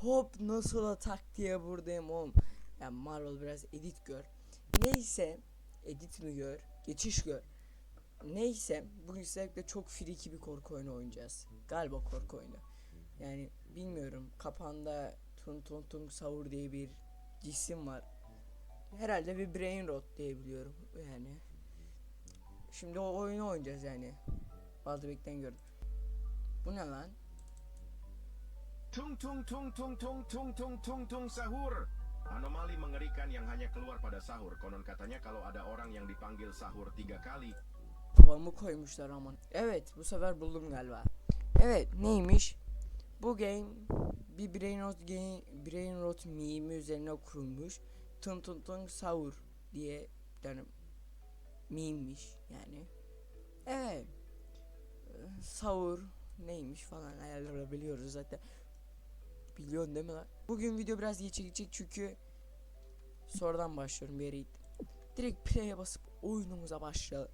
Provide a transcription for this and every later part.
Hop nasıl atak diye buradayım oğlum. Yani Marvel biraz edit gör. Neyse edit mi gör, geçiş gör. Neyse bugün sizlerle çok friki bir korku oyunu oynayacağız. Galiba korku oyunu. Yani bilmiyorum kapağında Tun Tun Tun Savur diye bir cisim var. Herhalde bir brain rot diye biliyorum yani. Şimdi o oyunu oynayacağız yani. Baldebek'ten gördüm. Bu ne lan? Tung tung tung tung tung tung tung tung tung sahur. Anomali mengerikan yang hanya keluar pada sahur. Konon katanya kalau ada orang yang dipanggil sahur tiga kali, Babamı koymuşlar aman. Evet bu sefer buldum galiba. Evet neymiş? Bu game bir brain rot game, brain rot meme üzerine kurulmuş. Tun tun tun sahur diye yani meme'miş yani. Evet. Ee, Sahur neymiş falan ayarlayabiliyoruz zaten. Biliyorsun değil mi lan? Bugün video biraz geç çekecek çünkü sonradan başlıyorum bir yere. Direkt play'e basıp oyunumuza başlayalım.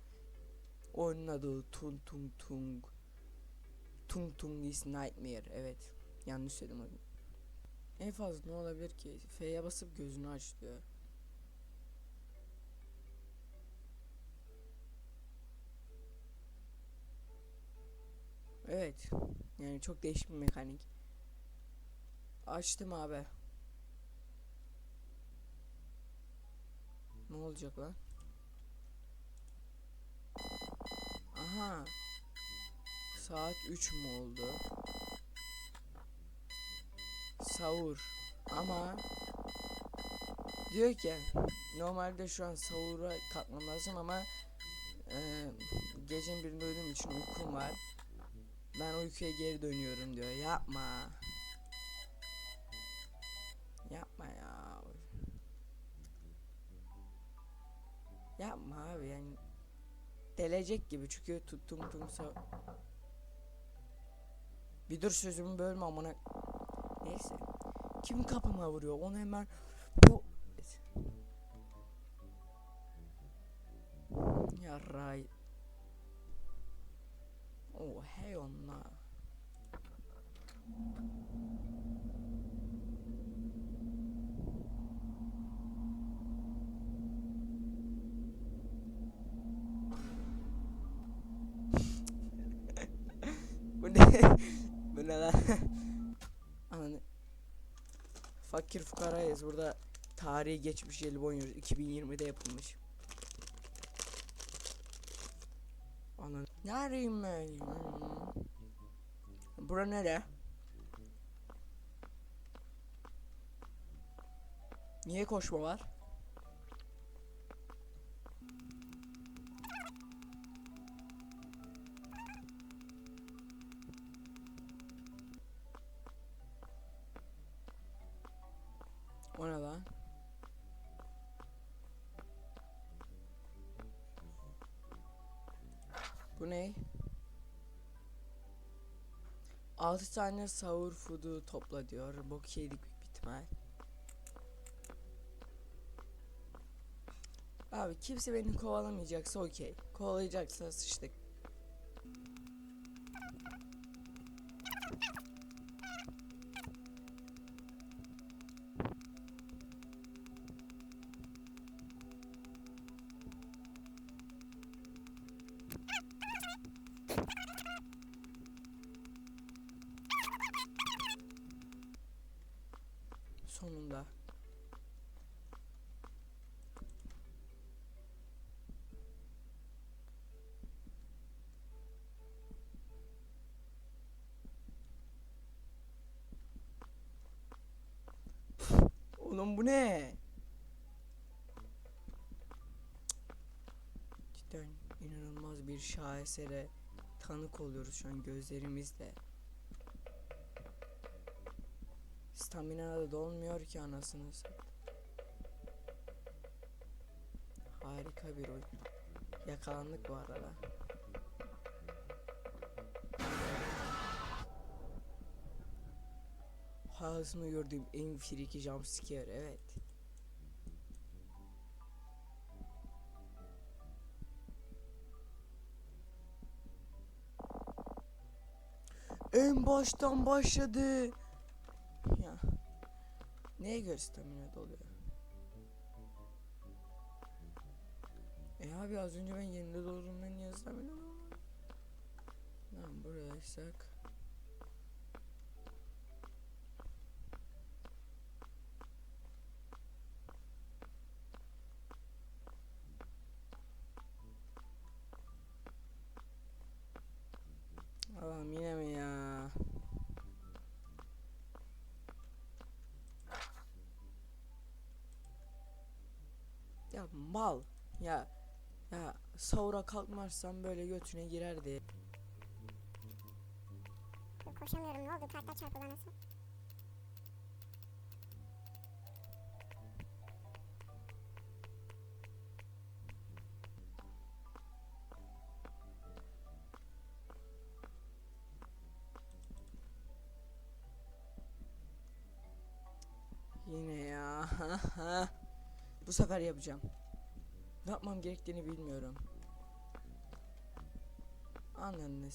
Oyunun adı Tung Tung Tung. Tung Tung is Nightmare. Evet. Yanlış söyledim oyunu. En fazla ne olabilir ki? F'ye basıp gözünü aç diyor. Evet. Yani çok değişik bir mekanik. Açtım abi. Ne olacak lan? Aha. Saat 3 mü oldu? Sahur. Ama diyor ki normalde şu an sahura kalkmam lazım ama e, gecenin birinde uyuduğum için uykum var. Ben uykuya geri dönüyorum diyor. Yapma Yapma abi yani delecek gibi. Çünkü tuttum tumsa bir dur sözümü bölme amına. Neyse. Kim kapıma vuruyor? Onu hemen bu Yarray. Oh heyonna Bu Fakir fukarayız. Burada tarihi geçmiş jelibon yiyoruz. 2020'de yapılmış. Ananı. Neredeyim ben? Bura nere? Niye koşma var? Bu ne? 6 tane sahur food'u topla diyor. Bok yedik bir ihtimal. Abi kimse beni kovalamayacaksa okey. Kovalayacaksa sıçtık. Oğlum bu ne? Cidden inanılmaz bir şahesere tanık oluyoruz şu an gözlerimizle. Stamina da dolmuyor ki anasını. Harika bir oyun. Yakalandık bu arada. Hayatımda gördüğüm en friki jumpscare evet. En baştan başladı. Ya Neye göre stamina doluyor? E abi az önce ben yerinde doldurduğumda niye stamina doluyor? Tamam buradaysak. Yine mi ya? Ya mal. Ya ya sahura kalkmazsam böyle götüne girerdi. Koşamıyorum ne oldu kartlar çarpı bana nasıl? Yine ya. Bu sefer yapacağım. Ne yapmam gerektiğini bilmiyorum. Anladın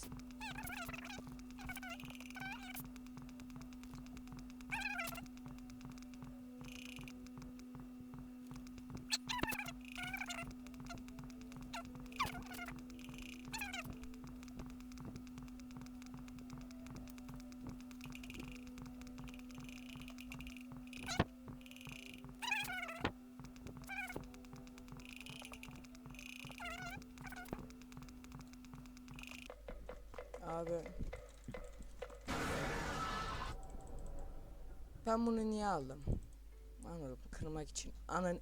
Abi. Ben bunu niye aldım? Anladım. Kırmak için. Anan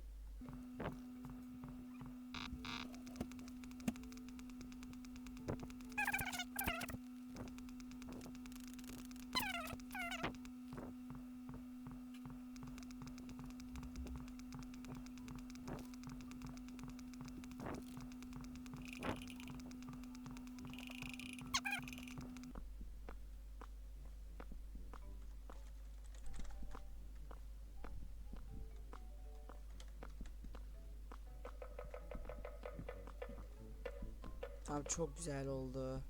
Tamam çok güzel oldu.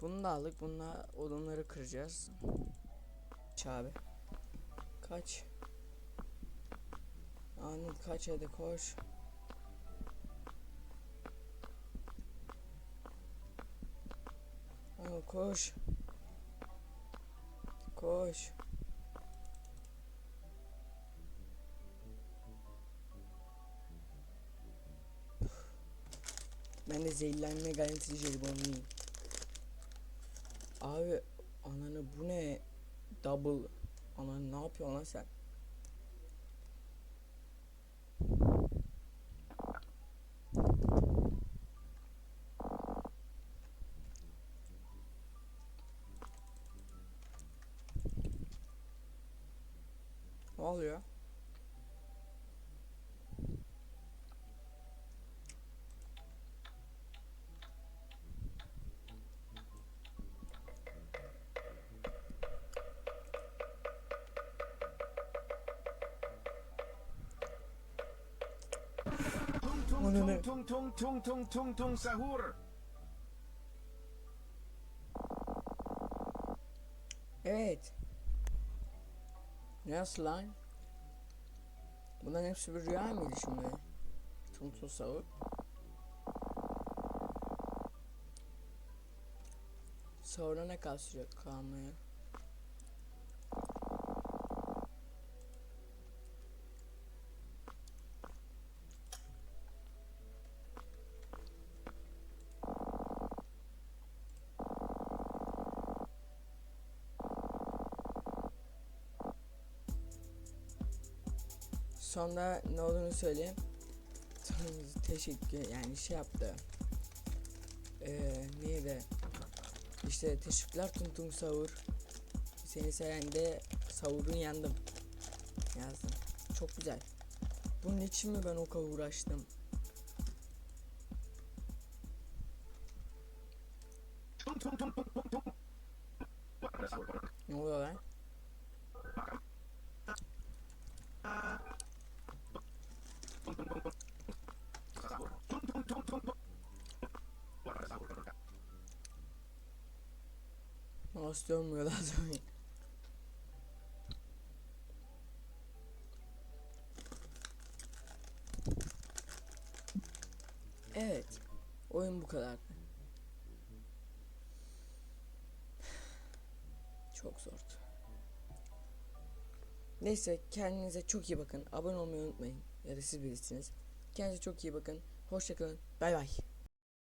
Bunu da aldık. Bununla odunları kıracağız. Kaç. Kaç. Anıl kaç hadi koş. Anıl koş. Koş. Ben de zehirlenme garantili jelibonluyum. Abi ananı bu ne? Double. Ananı ne yapıyorsun lan sen? Ne oluyor? Tung tung tung tung tung tung tung tung tung sahur. Evet. Nasıl lan? Bunların hepsi bir rüya mıydı şimdi? Tumtum sahur. Sahura ne kadar süre? Sonra ne olduğunu söyleyeyim. Teşekkür yani şey yaptı. Ee, neydi? İşte teşekkürler Tung Sahur. Seni sayende sahurun yandım. Yazdım. Çok güzel. Bunun için mi ben o kadar uğraştım? mouse dönmüyor daha sonra. Evet. Oyun bu kadar. Çok zordu. Neyse kendinize çok iyi bakın. Abone olmayı unutmayın. Ya da siz bilirsiniz. Kendinize çok iyi bakın. Hoşçakalın. Bay bay.